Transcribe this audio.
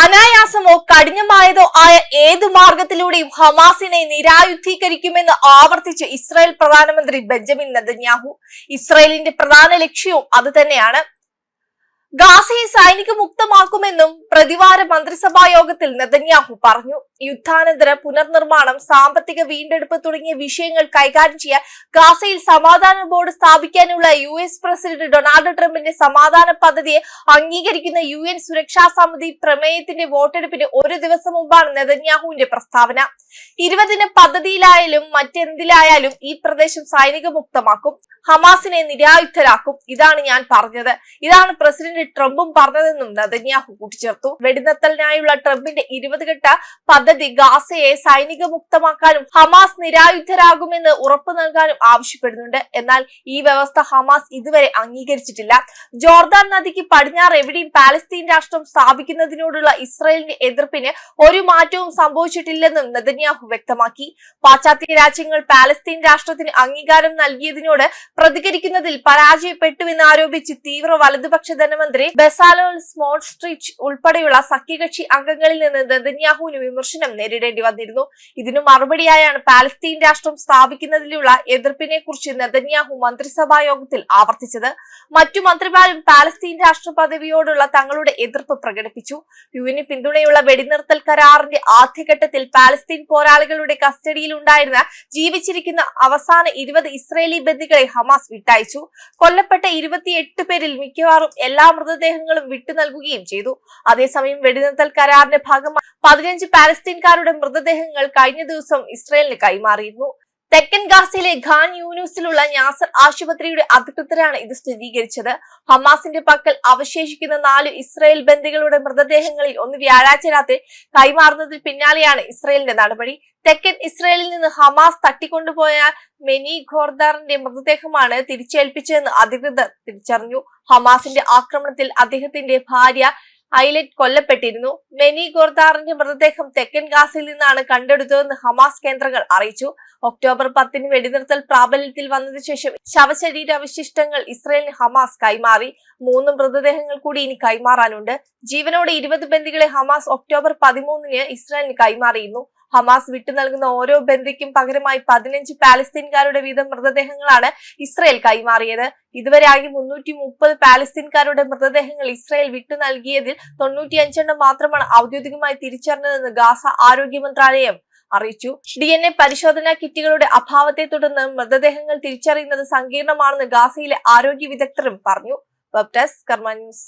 അനായാസമോ കഠിനമായതോ ആയ ഏതു മാർഗത്തിലൂടെയും ഹമാസിനെ നിരായുദ്ധീകരിക്കുമെന്ന് ആവർത്തിച്ച് ഇസ്രായേൽ പ്രധാനമന്ത്രി ബെഞ്ചമിൻ നെതന്യാഹു. ഇസ്രായേലിന്റെ പ്രധാന ലക്ഷ്യവും അത് തന്നെയാണ്. ഗാസയെ സൈനിക മുക്തമാക്കുമെന്നും പ്രതിവാര മന്ത്രിസഭാ യോഗത്തിൽ നെതന്യാഹു പറഞ്ഞു. യുദ്ധാനന്തര പുനർനിർമ്മാണം സാമ്പത്തിക വീണ്ടെടുപ്പ് തുടങ്ങിയ വിഷയങ്ങൾ കൈകാര്യം ചെയ്യാൻ ഗാസയിൽ സമാധാന ബോർഡ് സ്ഥാപിക്കാനുള്ള യു എസ് പ്രസിഡന്റ് ഡൊണാൾഡ് ട്രംപിന്റെ സമാധാന പദ്ധതിയെ അംഗീകരിക്കുന്ന യു എൻ സുരക്ഷാ സമിതി പ്രമേയത്തിന്റെ വോട്ടെടുപ്പിന് ഒരു ദിവസം മുമ്പാണ് നെതന്യാഹുവിന്റെ പ്രസ്താവന. ഇരുപതിന് പദ്ധതിയിലായാലും മറ്റെന്തിലായാലും ഈ പ്രദേശം സൈനിക മുക്തമാക്കും ഹമാസിനെ നിരായുധരാക്കും ഇതാണ് ഞാൻ പറഞ്ഞത്. ഇതാണ് പ്രസിഡന്റ് ട്രംപും പറഞ്ഞതെന്നും നദന്യാഹു കൂട്ടിച്ചേർത്തു. വെടിനിർത്തലിനായുള്ള ട്രംപിന്റെ ഘട്ട പദ്ധതി ഗാസയെ സൈനിക മുക്തമാക്കാനും ഹമാസ് നിരായുധരാകുമെന്ന് ഉറപ്പു നൽകാനും ആവശ്യപ്പെടുന്നുണ്ട്. എന്നാൽ ഈ വ്യവസ്ഥ ഹമാസ് ഇതുവരെ അംഗീകരിച്ചിട്ടില്ല. ജോർദാൻ നദിക്ക് പടിഞ്ഞാറ് എവിടെയും പാലസ്തീൻ രാഷ്ട്രം സ്ഥാപിക്കുന്നതിനോടുള്ള ഇസ്രയേലിന്റെ എതിർപ്പിന് ഒരു മാറ്റവും സംഭവിച്ചിട്ടില്ലെന്നും നെതന്യാഹു വ്യക്തമാക്കി. പാശ്ചാത്യ രാജ്യങ്ങൾ പാലസ്തീൻ രാഷ്ട്രത്തിന് അംഗീകാരം നൽകിയതിനോട് പ്രതികരിക്കുന്നതിൽ പരാജയപ്പെട്ടുവെന്ന് ആരോപിച്ച് തീവ്ര വലതുപക്ഷ ധനമന്ത്രി ബെസാലോൽ സ്മോൾസ്ട്രിച്ച് ഉൾപ്പെടെയുള്ള സഖ്യകക്ഷി അംഗങ്ങളിൽ നിന്ന് നെതന്യാഹുവിന് വിമർശനം നേരിടേണ്ടി വന്നിരുന്നു. ഇതിനു മറുപടിയായാണ് പാലസ്തീൻ രാഷ്ട്രം സ്ഥാപിക്കുന്നതിലുള്ള എതിർപ്പിനെ കുറിച്ച് നെതന്യാഹു മന്ത്രിസഭാ യോഗത്തിൽ ആവർത്തിച്ചത്. മറ്റു മന്ത്രിമാരും പാലസ്തീൻ രാഷ്ട്ര പദവിയോടുള്ള തങ്ങളുടെ എതിർപ്പ് പ്രകടിപ്പിച്ചു. യുവിന് പിന്തുണയുള്ള വെടിനിർത്തൽ കരാറിന്റെ ആദ്യഘട്ടത്തിൽ പാലസ്തീൻ പോരാളികളുടെ കസ്റ്റഡിയിൽ ഉണ്ടായിരുന്ന ജീവിച്ചിരിക്കുന്ന അവസാന ഇരുപത് ഇസ്രയേലി ബന്ധികളെ ഹമാസ് വിട്ടയച്ചു. കൊല്ലപ്പെട്ട ഇരുപത്തിയെട്ട് പേരിൽ മിക്കവാറും എല്ലാ മൃതദേഹങ്ങളും വിട്ടു നൽകുകയും ചെയ്തു. അതേസമയം വെടിനിർത്തൽ കരാറിന്റെ ഭാഗമായി പതിനഞ്ച് പാലസ്തീൻകാരുടെ മൃതദേഹങ്ങൾ കഴിഞ്ഞ ദിവസം ഇസ്രയേലിന് കൈമാറിയിരുന്നു. തെക്കൻ ഗാസയിലെ ഖാൻ യൂനൂസിലുള്ള നാസർ ആശുപത്രിയുടെ അധികൃതരാണ് ഇത് സ്ഥിരീകരിച്ചത്. ഹമാസിന്റെ പക്കൽ അവശേഷിക്കുന്ന നാല് ഇസ്രായേൽ ബന്ദികളുടെ മൃതദേഹങ്ങളിൽ ഒന്ന് വ്യാഴാഴ്ച രാത്രി കൈമാറുന്നതിന് പിന്നാലെയാണ് ഇസ്രായേലിന്റെ നടപടി. തെക്കൻ ഇസ്രായേലിൽ നിന്ന് ഹമാസ് തട്ടിക്കൊണ്ടുപോയ മെനി ഖോർദാറിന്റെ മൃതദേഹമാണ് തിരിച്ചേൽപ്പിച്ചതെന്ന് അധികൃതർ തിരിച്ചറിഞ്ഞു. ഹമാസിന്റെ ആക്രമണത്തിൽ അദ്ദേഹത്തിന്റെ ഭാര്യ ഐലറ്റ് കൊല്ലപ്പെട്ടിരുന്നു. മെനി ഗോർദാറിന്റെ മൃതദേഹം തെക്കൻ ഗാസയിൽ നിന്നാണ് കണ്ടെടുത്തതെന്ന് ഹമാസ് കേന്ദ്രങ്ങൾ അറിയിച്ചു. ഒക്ടോബർ പത്തിന് വെടിനിർത്തൽ പ്രാബല്യത്തിൽ വന്നതിനു ശേഷം ശവശരീരാവശിഷ്ടങ്ങൾ ഇസ്രയേലിന് ഹമാസ് കൈമാറി. മൂന്ന് മൃതദേഹങ്ങൾ കൂടി ഇനി കൈമാറാനുണ്ട്. ജീവനോടെ ഇരുപത് ബന്ദികളെ ഹമാസ് ഒക്ടോബർ പതിമൂന്നിന് ഇസ്രായേലിന് കൈമാറിയിരുന്നു. ഹമാസ് വിട്ടു നൽകുന്ന ഓരോ ബന്ദിക്കും പകരമായി പതിനഞ്ച് പാലസ്തീൻകാരുടെ വീതം മൃതദേഹങ്ങളാണ് ഇസ്രയേൽ കൈമാറിയത്. ഇതുവരെയായി മുന്നൂറ്റി മുപ്പത് പാലസ്തീൻകാരുടെ മൃതദേഹങ്ങൾ ഇസ്രയേൽ വിട്ടു നൽകിയതിൽ തൊണ്ണൂറ്റിയഞ്ചെണ്ണം മാത്രമാണ് ഔദ്യോഗികമായി തിരിച്ചറിഞ്ഞതെന്ന് ഗാസ ആരോഗ്യ മന്ത്രാലയം അറിയിച്ചു. ഡി എൻ എ പരിശോധനാ കിറ്റുകളുടെ അഭാവത്തെ തുടർന്ന് മൃതദേഹങ്ങൾ തിരിച്ചറിയുന്നത് സങ്കീർണമാണെന്ന് ഗാസയിലെ ആരോഗ്യ വിദഗ്ധരും പറഞ്ഞു. Web desk Karma news.